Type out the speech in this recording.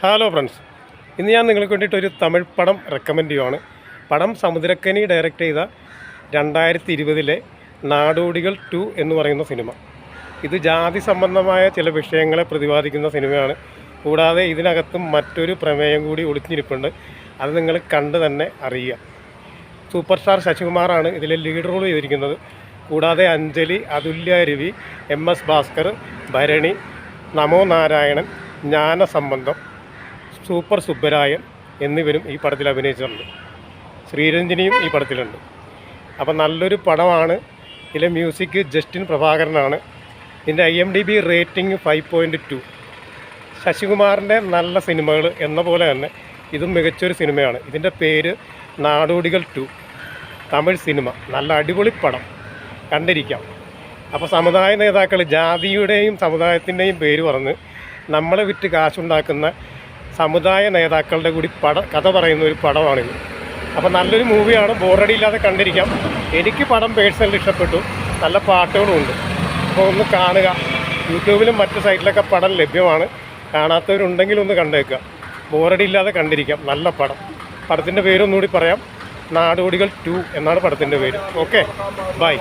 Hello friends ഇന്ന് ഞാൻ നിങ്ങൾക്ക് വേണ്ടിയിട്ട് ഒരു തമിഴ് പടം റെക്കമെൻഡ് ചെയ്യുവാണ്. പടം സമുദ്രക്കനി ഡയറക്റ്റ് ചെയ്ത രണ്ടായിരത്തി ഇരുപതിലെ നാടോടികൾ ടു എന്ന് പറയുന്ന സിനിമ. ഇത് ജാതി സംബന്ധമായ ചില വിഷയങ്ങളെ പ്രതിപാദിക്കുന്ന സിനിമയാണ്. കൂടാതെ ഇതിനകത്തും മറ്റൊരു പ്രമേയം കൂടി ഒളിഞ്ഞിരിപ്പുണ്ട് അത് നിങ്ങൾ കണ്ട് തന്നെ അറിയുക. സൂപ്പർ സ്റ്റാർ ശശികുമാറാണ് ഇതിലെ ലീഡ് റോൾ ചെയ്തിരിക്കുന്നത്. കൂടാതെ Anjali Athulya Ravi M S Bhaskar Bharani Namo Narayanan Gnanasambandam. Super Subbarayan എന്നിവരും ഈ പടത്തിൽ അഭിനയിച്ചിട്ടുണ്ട്. ശ്രീരഞ്ജിനിയും ഈ പടത്തിലുണ്ട്. അപ്പോൾ നല്ലൊരു പടമാണ്. ഇതിലെ മ്യൂസിക് ജസ്റ്റിൻ പ്രഭാകരനാണ്. ഇതിന്റെ I M D B rating five point two. ശശികുമാറിന്റെ നല്ല സിനിമകൾ എന്ന പോലെ തന്നെ ഇതും മികച്ചൊരു സിനിമയാണ്. ഇതിന്റെ പേര് നാടോടികൾ ടു. തമിഴ് സിനിമ. നല്ല അടിപൊളി പടം. കണ്ടിരിക്കാം. അപ്പോൾ സമുദായ നേതാക്കൾ ജാതിയുടെയും സമുദായത്തിന്റെയും പേര് പറഞ്ഞ് നമ്മളെ വിറ്റ് കാശുണ്ടാക്കുന്ന സമുദായ നേതാക്കളുടെ കൂടി പട കഥ പറയുന്ന ഒരു പടമാണിത്. അപ്പോൾ നല്ലൊരു മൂവിയാണ് ബോറടി ഇല്ലാതെ കണ്ടിരിക്കാം. എനിക്ക് പടം പേഴ്സണലി ഇഷ്ടപ്പെട്ടു. നല്ല പാട്ടുകളും ഉണ്ട് അപ്പോൾ ഒന്ന് കാണുക. യൂട്യൂബിലും മറ്റ് സൈറ്റിലൊക്കെ പടം ലഭ്യമാണ്. കാണാത്തവരുണ്ടെങ്കിൽ ഒന്ന് കണ്ടേക്കുക. ബോറടി ഇല്ലാതെ കണ്ടിരിക്കാം. നല്ല പടം. പടത്തിന്റെ പേരൊന്നുകൂടി പറയാം. നാടോടികൾ ടു എന്നാണ് പടത്തിന്റെ പേര്. ഓക്കെ. ബൈ.